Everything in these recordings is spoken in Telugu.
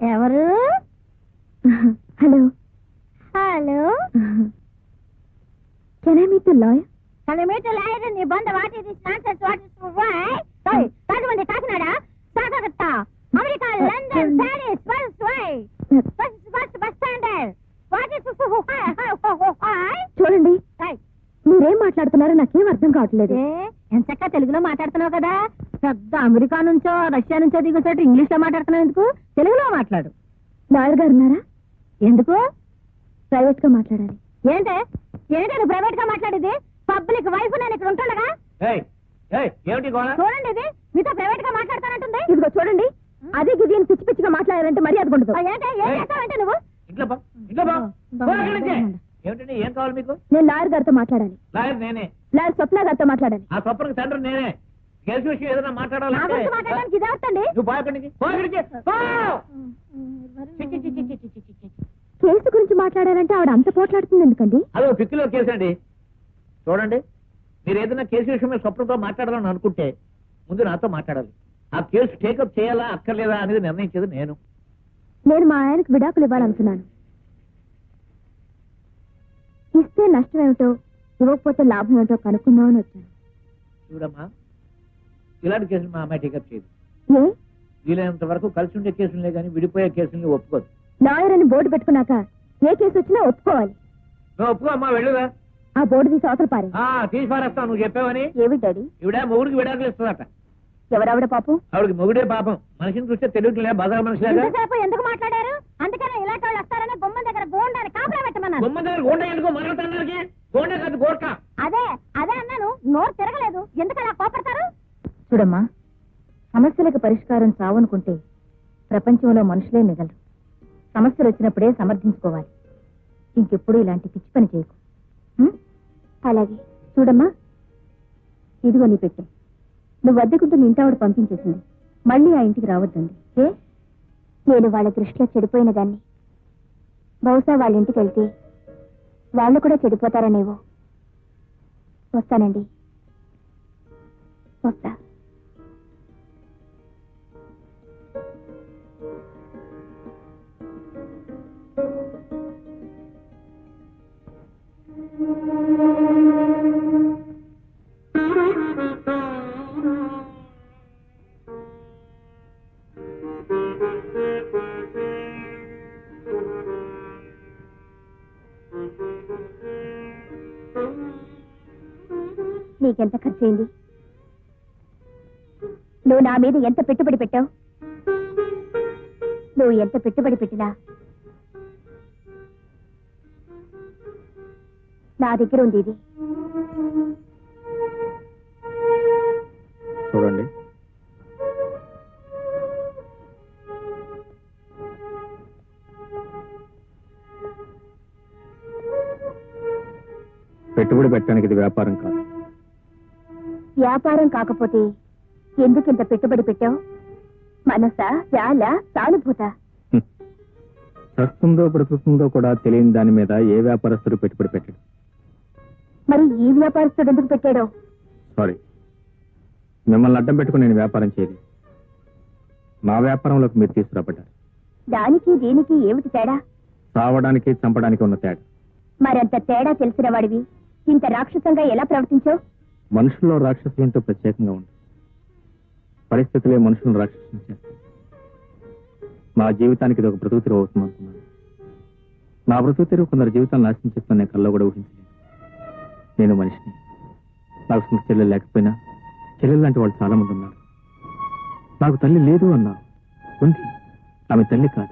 ఎవరు? Hello. Hello. Can I meet the lawyer kilometer lawyer నీ బంద వాటి this nonsense what is why కాకిమంది Kakinada? సాగత America London Paris bus why bus bus bus standard what is చూడండి. మీరేం మాట్లాడుతున్నారో నాకేం అర్థం కావట్లేదు. ఎంచక్క తెలుగులో మాట్లాడుతున్నావు కదా? పెద్ద అమెరికా నుంచో రష్యా నుంచో దిగుచోటు ఇంగ్లీష్లో మాట్లాడుతున్నావు ఎందుకు? తెలుగులో మాట్లాడు. లాయర్ గారు ఉన్నారా? ఎందుకు? ప్రైవేట్గా మాట్లాడాలి. ఏంటే? ఏంటే నువ్వు ప్రైవేట్గా మాట్లాడేది? పబ్లిక్ వైఫ్ నేను ఇక్కడ ఉంటుండగా చూడండి ఇది. మీతో ప్రైవేట్గా మాట్లాడతానంటుంది. ఇదిగో చూడండి. అదే గిది అని పిచ్చి పిచ్చిగా మాట్లాడారంటే మర్యాద ఉండదు. ఆ, ఏంటే? ఏం చేస్తావంటే నువ్వు? ఇంట్లో బా ఇంట్లో బా పో అక్కడి నుంచి. ఏమిటండి ఏం కావాలి మీకు? నేను లాయర్ గారితో మాట్లాడాలి. లాయర్ నేనే. లాయర్ స్వప్న గారితో మాట్లాడాలి. ఆ స్వప్నకి తండ్రి నేనే. కేసు విషయం ఏదైనా మాట్లాడాలంటే నువ్వు. కేసు గురించి మాట్లాడారంటే ఆవిడ అంత పోట్లాడుతుంది ఎందుకండి అదో పిక్కిలో కేసు అండి చూడండి మీరు ఏదైనా కేసు విషయం మీద స్వప్నంతో మాట్లాడాలని అనుకుంటే ముందు నాతో మాట్లాడాలి ఆ కేసు టేకప్ చేయాలా అక్కర్లేదా అనేది నిర్ణయించేది నేను నేను మా ఆయనకు విడాకులు ఇవ్వాలనుకున్నాను ఇస్తే నష్టం ఏమిటో ఇవ్వకపోతే లాభం ఏమిటో కనుక్కుందామని వచ్చాను చూడమ్మా ఇలాంటి కేసులు మా అమ్మాయి టేకప్ చేయదు. వీలైనంత వరకు కలిసి ఉండే కేసులే కానీ విడిపోయే కేసుల్ని ఒప్పుకోదు. లాయర్ అని బోర్డు పెట్టుకున్నాక ఏ కేసు వచ్చినా ఒప్పుకోవాలి. నువ్వు ఒప్పుకో అమ్మా వెళ్ళుదా ఆ బోర్డు తీసి అవతల పారే తీసి పారేస్తావు నువ్వు చెప్పావని? ఏవి డాడీ? ఇవిడ మొగుడికి విడాకులు ఇస్తుందట. ఎవరావిడ పాపం? ఆవిడకి మొగుడే పాపం. మనిషిని చూస్తే తెలియట్లే బజార్ మనిషిలాగా. ఇంతసేపు ఎందుకు మాట్లాడారు? అందుకనే ఇలాంటి వాళ్ళు వస్తారని గుమ్మం దగ్గర గోండాన్ని కాపలా పెట్టమన్నాను బొమ్మ దగ్గర గోండ ఎందుకో? గోండ కాదు గోర్క అదే అదే అన్నాను. నోరు తిరగలేదు. ఎందుకు అలా కోపడతారు? చూడమ్మా సమస్యలకు పరిష్కారం చావనుకుంటే ప్రపంచంలో మనుషులే మిగలరు. సమస్యలు వచ్చినప్పుడే సమర్థించుకోవాలి. ఇంకెప్పుడు ఇలాంటి పిచ్చి పని చేయకు? అలాగే. చూడమ్మా ఇదిగో నీ పెట్టే. నువ్వు అద్దెకుంటున్న ఇంటావిడ పంపించేసింది. మళ్ళీ ఆ ఇంటికి రావద్దండి. ఏ? నేను వాళ్ళ దృష్టిలో చెడిపోయిన దాన్ని. బహుశా వాళ్ళ ఇంటికి వెళ్తే వాళ్ళు కూడా చెడిపోతారనేవో. వస్తానండి. వస్తా. నీకెంత ఖర్చయింది? నువ్వు నా మీద ఎంత పెట్టుబడి పెట్టావు? నువ్వు ఎంత పెట్టుబడి పెట్టినా? నా దగ్గర ఉంది ఇది. పెట్టుబడి పెట్టడానికి ఇది వ్యాపారం కాదు. వ్యాపారం కాకపోతే ఎందుకు ఇంత పెట్టుబడి పెట్టావు? మనసా చాలా సానుభూత? బ్రతుకుతుందో కూడా తెలియని దాని మీద ఏ వ్యాపారస్తుడు పెట్టుబడి పెట్టాడు. మరి ఈ వ్యాపారస్తుడు ఎందుకు పెట్టాడో? సారీ. మిమ్మల్ని అడ్డం పెట్టుకుని నేను వ్యాపారం చేయలేదు. నా వ్యాపారంలోకి మీరు తీసుకురాబడ్డారు. దానికి దీనికి ఏమిటి తేడా? చావడానికి చంపడానికి ఉన్న తేడా. మరంత తేడా తెలిసిన వాడివి? ఇంత రాక్షసంగా ఎలా ప్రవర్తించావు? మనుషుల్లో రాక్షసులంటూ ప్రత్యేకంగా ఉంది పరిస్థితులే మనుషులను రాక్షసులు చేస్తాయి. నా జీవితానికి ఇది ఒక బ్రతుకు తెరువు అవుతుంది అనుకున్నాను. నా బ్రతుకు తెరువు కొందరు జీవితాన్ని నాశనం చేస్తాను నేను కల్లో కూడా ఊహించలేదు. నేను మనిషిని. నాకు సొంత చెల్లెలు లేకపోయినా చెల్లెలు లాంటి వాళ్ళు చాలా మంది ఉన్నారు. నాకు తల్లి లేదు అన్నా ఉంది. ఆమె తల్లి కాదు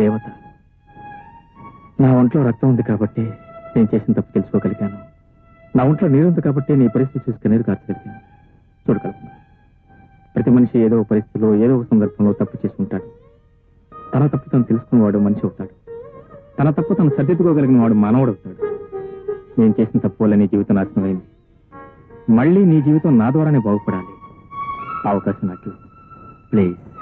దేవత. నా ఒంట్లో రక్తం ఉంది కాబట్టి నేను చేసిన తప్పు తెలుసుకోగలిగాను. నా ఒంట్లో నీరుంది కాబట్టి నీ పరిస్థితి చూసి కన్నీరు చూడగలుగుతున్నా ప్రతి మనిషి ఏదో ఒక పరిస్థితిలో ఏదో ఒక సందర్భంలో తప్పు చేసుకుంటాడు తన తప్పు తను తెలుసుకున్నవాడు మనిషి అవుతాడు. తన తప్పు తను సర్దిద్దుకోగలిగిన వాడు మానవుడు అవుతాడు. నేను చేసిన తప్పు వల్ల నీ జీవితం నాశనమైంది. మళ్ళీ నీ జీవితం నా ద్వారానే బాగుపడాలి. అవకాశం నాకు ప్లీజ్.